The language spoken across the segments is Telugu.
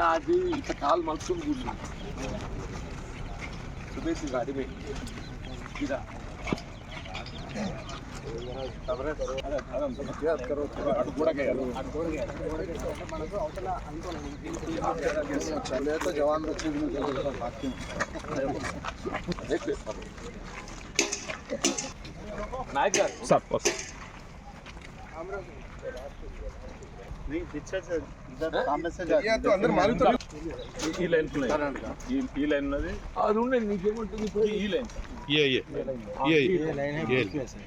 आज काल मानसून गुजरी सुबह से गाड़ी में गिरा। చేత జవాన్లు వచ్చింది వాక్యం నాయక్ సార్ ఈ లైన్ ఈ ఈ లైన్ ఉన్నది అది ఉండండి నీకేమంటుంది ఇప్పుడు ఈ లైన్ ये ये ये ये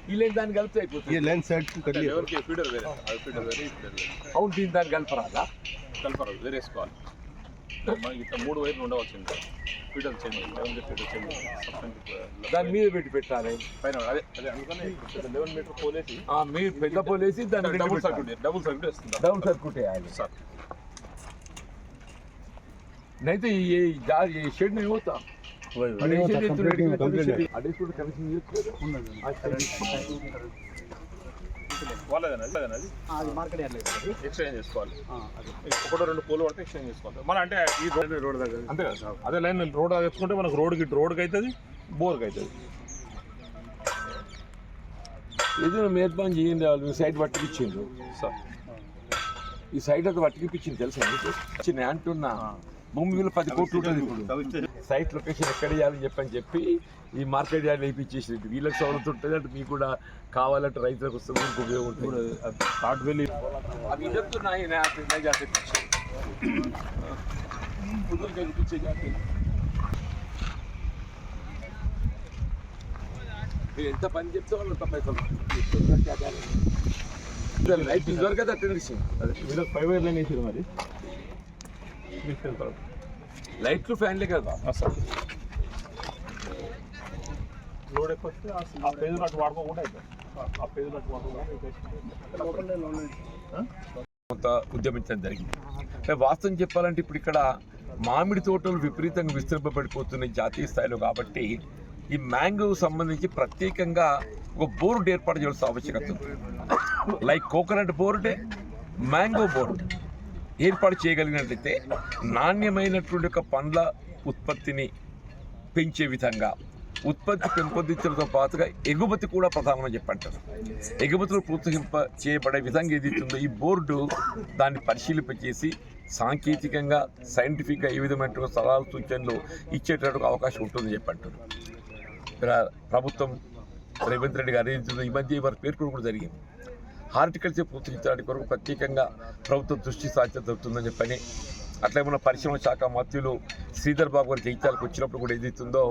ఈ లైన్ దాన్ని కలిపితే అయిపోతుంది ये लाइन साइड कर लिया ఎవరికి ఫీడర్ వేరే అది ఫీడర్ వేరే ఇది ఫీడర్ వేరే అవును దీన్ని దాన్ని కలపరాదా కలపరాదు వేరే వేసుకోవాలి మనకి ఇట్లా మూడు వైర్లు ఉండవలసింది feeder change eleven feeder change దాని మీద పెట్టి పెట్టాలి పైన అదే అదే అందుకనే లెవెన్ మీటర్ పోలేసి ఆ, మీరు పెద్ద పోలేసి దాన్ని డబుల్ సర్క్యూట్ డబుల్ సర్క్యూట్ వేస్తుంది డౌన్ సర్క్యూట్ వేయాలి సార్ नहीं तो ये जा ये शेड नहीं होता अरे शेड ఎక్స్చేంజ్ చేసుకోవాలి. రెండు పడితే ఎక్స్చేంజ్ చేసుకోవాలి. మన అంటే ఈ రోడ్ దగ్గర. అంతే కదా అదే లైన్ రోడ్ తెచ్చుకుంటే మనకు రోడ్కి రోడ్కి అవుతుంది బోర్కి అవుతుంది ఇది మేర్పాన్ చేయండి వాళ్ళు సైడ్ పట్టుకిచ్చిండ్రు. సార్. ఈ సైడ్ అది పట్టుకిపించింది తెలుసా అంటున్నా భూమి మీద పది కోట్లు ఉంటుంది ఇప్పుడు. సైట్ లొకేషన్ ఎక్కడ ఇవ్వాలి చెప్పని చెప్పి ఈ మార్కెట్ యార్డ్ వేయించేసినట్టు వీళ్ళకి సౌలత్ ఉంటుంది అంటే మీకు కూడా కావాలంటే రైతులకు వస్తుంది ఉపయోగం ఉంటుంది థాట్ వెళ్ళి అవి చెప్తున్నాయి ఎంత పని చెప్తే వాళ్ళు తప్పై లైట్ ఇదివరకు అయితే అటెండ్ చేసింది అదే వీళ్ళకి ఫైవ్ ఇయర్లైన్ వేసారు మరి తీసుకెళ్తారు లైట్లు ఫ్యాన్లే కదా. సార్ లోడ్ ఎక్కువ వస్తే ఆ- ఆ పేజ్ అటు వాడుకోకుండా అవుతుంది ఆ పేజ్ అటు వాడుకోకుండా కొంత ఉద్యమించడం జరిగింది. వాస్తవం చెప్పాలంటే ఇప్పుడు ఇక్కడ మామిడి తోటలు విపరీతంగా విస్తరింపబడిపోతున్నాయి జాతీయ స్థాయిలో కాబట్టి ఈ మ్యాంగో సంబంధించి ప్రత్యేకంగా ఒక బోర్డు ఏర్పాటు చేయాల్సిన ఆవశ్యకత ఉంది. లైక్ కోకోనట్ బోర్డే మ్యాంగో బోర్డు ఏర్పాటు చేయగలిగినట్లయితే నాణ్యమైనటువంటి ఒక పండ్ల ఉత్పత్తిని పెంచే విధంగా ఉత్పత్తి పెంపొందించడంతో పాటుగా ఎగుమతి కూడా ప్రధానమని చెప్పంటారు. ఎగుమతులు ప్రోత్సహింప చేయబడే విధంగా ఏదైతుందో ఈ బోర్డు దాన్ని పరిశీలింపచేసి సాంకేతికంగా సైంటిఫిక్గా ఏ విధమైన సలహాలు సూచనలు ఇచ్చేటటువంటి అవకాశం ఉంటుందని చెప్పంటారు. ప్రభుత్వం రేవంత్ రెడ్డి గారు ఈ మధ్య వారి పేర్కొనడం కూడా జరిగింది. హార్టికల్చర్ ప్రోత్సహించడానికి కొరకు ప్రత్యేకంగా ప్రభుత్వం దృష్టి సాధ్యతవుతుందని చెప్పని అట్లా మన పరిశ్రమ శాఖ మంత్రులు శ్రీధర్ బాబు గారి జైత్యాలకు వచ్చినప్పుడు కూడా ఏదైతుందో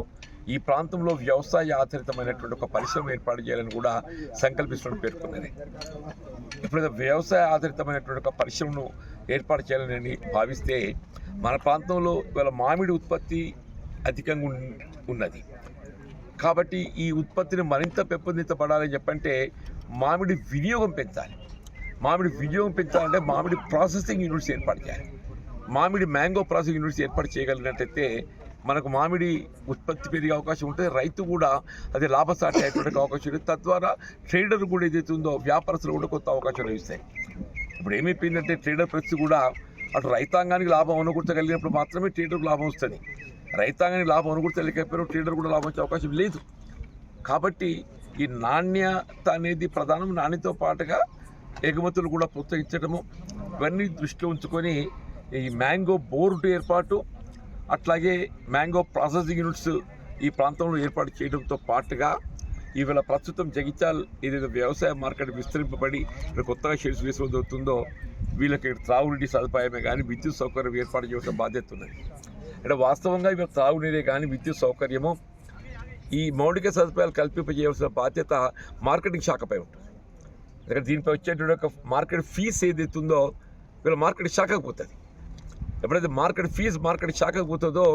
ఈ ప్రాంతంలో వ్యవసాయ ఆధారితమైనటువంటి ఒక పరిశ్రమ ఏర్పాటు చేయాలని కూడా సంకల్పిస్తున్నట్టు పేర్కొన్నది. ఎప్పుడైతే వ్యవసాయ ఆధారితమైనటువంటి ఒక పరిశ్రమను ఏర్పాటు చేయాలని భావిస్తే మన ప్రాంతంలో ఇవాళ మామిడి ఉత్పత్తి అధికంగా ఉన్- ఉన్నది. కాబట్టి ఈ ఉత్పత్తిని మరింత పెంపొందించబడాలని చెప్పంటే మామిడి వినియోగం పెంచాలి మామిడి వినియోగం పెంచాలంటే మామిడి ప్రాసెసింగ్ యూనిట్స్ ఏర్పాటు చేయాలి. మామిడి మ్యాంగో ప్రాసెసింగ్ యూనిట్స్ ఏర్పాటు చేయగలిగినట్టయితే మనకు మామిడి ఉత్పత్తి పెరిగే అవకాశం ఉంటుంది. రైతు కూడా అది లాభసాటి అయ్యేటువంటి అవకాశం ఉంటుంది. తద్వారా ట్రేడర్ కూడా ఏదైతే ఉందో వ్యాపారస్తులు కూడా కొత్త అవకాశాలు లభిస్తాయి. ఇప్పుడు ఏమైపోయిందంటే ట్రేడర్ ప్రతి కూడా అటు రైతాంగానికి లాభం అనుకూర్చగలిగినప్పుడు మాత్రమే ట్రేడర్కు లాభం వస్తుంది. రైతాంగానికి లాభం అనుకూర్చలేకపోయినా ట్రేడర్ కూడా లాభం వచ్చే అవకాశం లేదు. కాబట్టి ఈ నాణ్యత అనేది ప్రధానం. నాణ్యతో పాటుగా ఎగుమతులు కూడా ప్రోత్సహించడము ఇవన్నీ దృష్టిలో ఉంచుకొని ఈ మ్యాంగో బోర్డు ఏర్పాటు అట్లాగే మ్యాంగో ప్రాసెసింగ్ యూనిట్స్ ఈ ప్రాంతంలో ఏర్పాటు చేయడంతో పాటుగా ఇవాళ ప్రస్తుతం జగిత్యాల్ ఏదైతే వ్యవసాయ మార్కెట్ విస్తరింపబడి ఇక్కడ కొత్తగా షెడ్స్ వేసుకోవడం జరుగుతుందో వీళ్ళకి త్రాగునీటి సదుపాయమే కానీ విద్యుత్ సౌకర్యం ఏర్పాటు చేయడం బాధ్యత ఉన్నది. అంటే వాస్తవంగా ఇవాళ త్రాగునీరే కానీ విద్యుత్ సౌకర్యము ఈ మౌలిక సదుపాయాలు కల్పింపజేయవలసిన బాధ్యత మార్కెటింగ్ శాఖపై ఉంటుంది. ఎందుకంటే దీనిపై వచ్చేటువంటి ఒక మార్కెట్ ఫీజు ఏదైతే ఉందో వీళ్ళ మార్కెట్ శాఖకు పోతుంది. ఎప్పుడైతే మార్కెట్ ఫీజు మార్కెట్ శాఖకు పోతుందో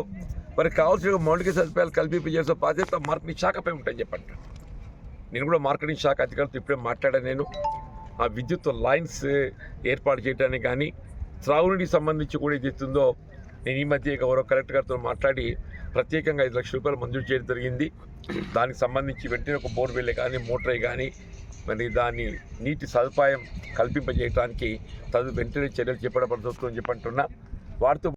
మరి కావాల్సిన మౌలిక సదుపాయాలు కల్పింపజేసిన బాధ్యత మార్కెటింగ్ శాఖపై ఉంటాయని చెప్పండి. నేను కూడా మార్కెటింగ్ శాఖ అధికారులతో ఇప్పుడే మాట్లాడాను నేను. ఆ విద్యుత్ లైన్స్ ఏర్పాటు చేయడానికి కానీ త్రాగునీటికి సంబంధించి కూడా ఏది ఇస్తుందో నేను ఈ మధ్య గౌరవ కలెక్టర్ గారితో మాట్లాడి ప్రత్యేకంగా ఐదు లక్షల రూపాయలు మంజూరు చేయడం జరిగింది. దానికి సంబంధించి వెంటనే ఒక బోర్వెల్ కానీ మోటరే కానీ మరి దాన్ని నీటి సదుపాయం కల్పింపజేయడానికి తదు వెంటనే చర్యలు చేపట్టబడుతుందని చెప్పంటున్నా వారితో